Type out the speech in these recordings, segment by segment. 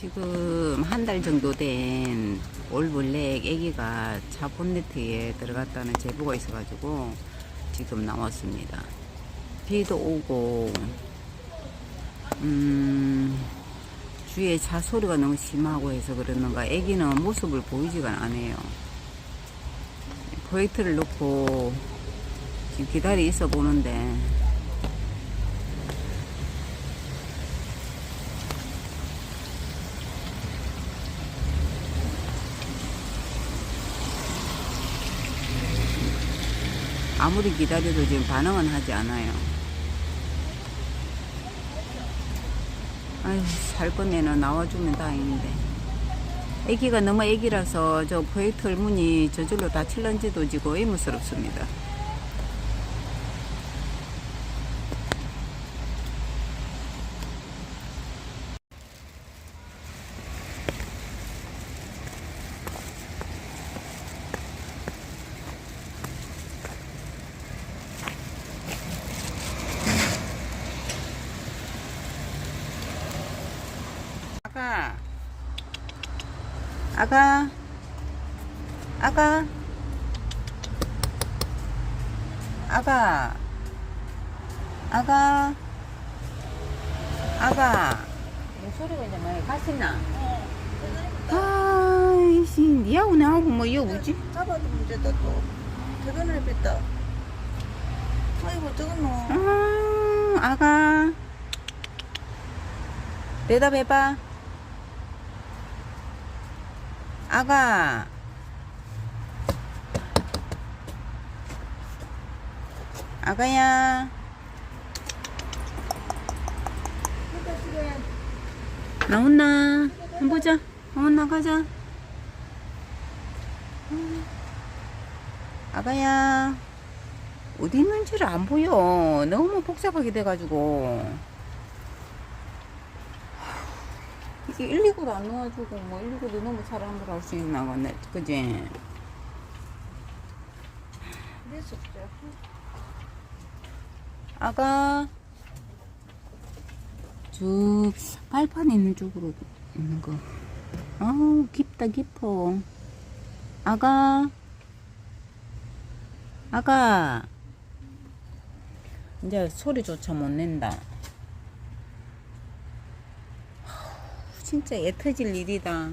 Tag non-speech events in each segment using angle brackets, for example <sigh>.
지금 한 달 정도 된 올블랙 애기가 차 본네트에 들어갔다는 제보가 있어가지고 지금 나왔습니다. 비도 오고, 음, 주위에 차 소리가 너무 심하고 해서 그러는가 애기는 모습을 보이지가 않아요. 프로젝트를 놓고 지금 기다리 있어 보는데 아무리 기다려도 지금 반응은 하지 않아요. 아휴, 살 거면은 나와주면 다행인데. 애기가 너무 애기라서 저 프로젝트 문이 저절로 닫힐런지도 지금 의무스럽습니다. 아가, 아가, 아가, 아가, 아가, 아가. 목소리가 이제 많이 가시나? 아이씨, 니하고 나하고 뭐 이거 뭐지? 잡아도 문제다 또 퇴근을 했다 아이고 저건 뭐 아, 아가. 대답해봐. 아가. 아가야. 나온나? 한번 보자. 한번 나가자. 음. 아가야. 어디 있는지를 안 보여. 너무 복잡하게 돼가지고. 이게 119도 안 넣어주고, 뭐, 119도 너무 사람들 할수 있나, 건데, 그지? 아가, 쭉, 발판 있는 쪽으로 있는 거. 아우, 깊다, 깊어. 아가, 아가. 이제 소리조차 못 낸다. 하우, 진짜 애 터질 일이다.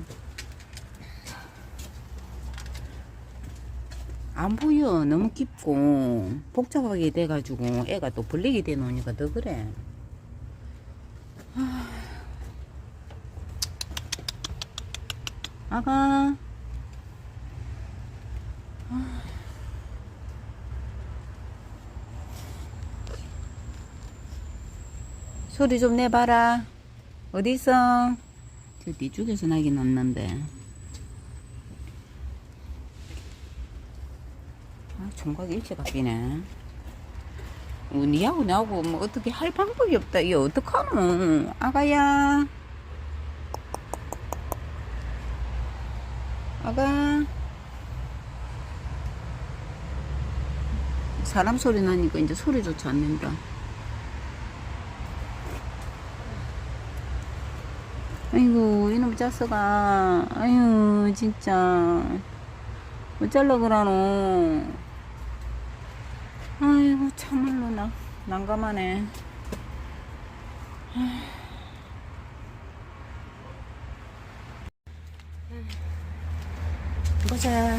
안 보여. 너무 깊고 복잡하게 돼가지고 애가 또 블랙이 돼 놓으니까 더 그래. 아. 아가. 아. 소리 좀 내봐라. 어디 있어? 저 뒤쪽에서 나긴 났는데. 아, 총각 일찍 바뀌네. 어, 니하고 나하고 뭐 어떻게 할 방법이 없다. 이거 어떡하노? 아가야. 아가. 사람 소리 나니까 이제 소리조차 안 낸다. 아이고, 이놈 짜서가. 아유, 진짜. 어쩌려 그러노. 아이고, 참말로 나, 난감하네. 보자.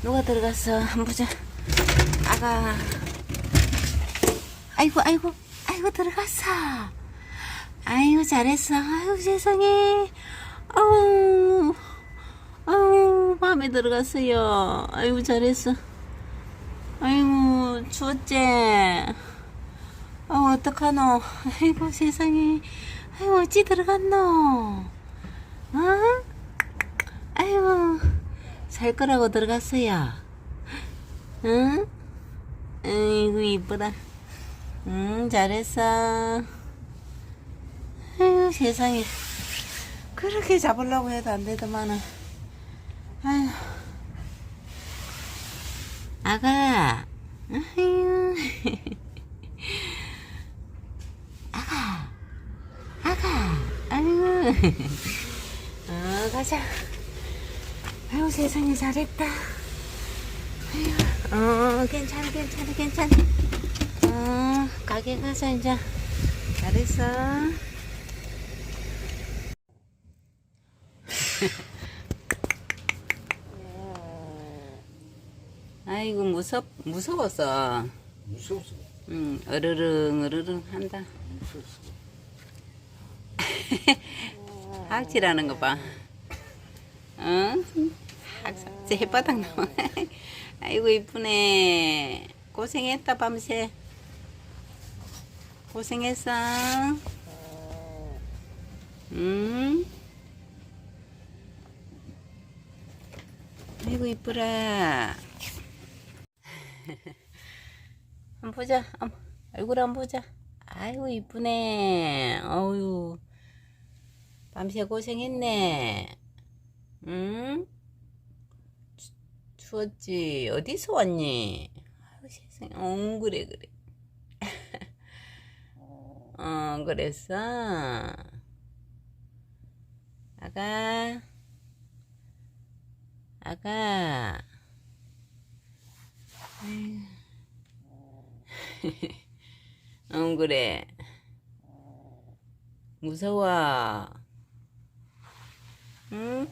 누가 들어갔어? 한번 보자. 아가. 아이고, 아이고, 아이고, 들어갔어. 아이고, 잘했어. 아이고, 세상에. 아우, 아우, 밤에 들어갔어요. 아이고, 잘했어. 아이고, 추웠지? 아, 어떡하노? 아이고, 세상에. 아이고, 어찌 들어갔노? 어? 아이고, 살 거라고 들어갔어요. 응? 아이고, 이쁘다. 응, 잘했어. 세상에. 그렇게 잡으려고 해도 안 되더만은. 아휴. 아가. 아유. <laughs> 아가. 아가. 아유. 어, 가자. 아유, 세상에 잘했다. 아유, 어, 괜찮아, 괜찮아, 괜찮아. 어, 가게 가서 이제. 잘했어. 아이고, 무섭, 무서웠어. 무서웠어. 응, 어르릉, 어르릉 한다. <laughs> 무서웠어. 학질하는 거 봐. 어? 학사, 제 햇바닥 나와. <laughs> 아이고, 이쁘네. 고생했다, 밤새. 고생했어. 응? 아이고, 이쁘라. 한번 보자. 얼굴 한번 보자. 아이고, 이쁘네. 어유 밤새 고생했네. 응? 추, 추웠지? 어디서 왔니? 아이고, 세상에. 어, 그래, 그래. <laughs> 어, 그랬어. 아가. 아가. 응, <laughs> 그래. 무서워. 응?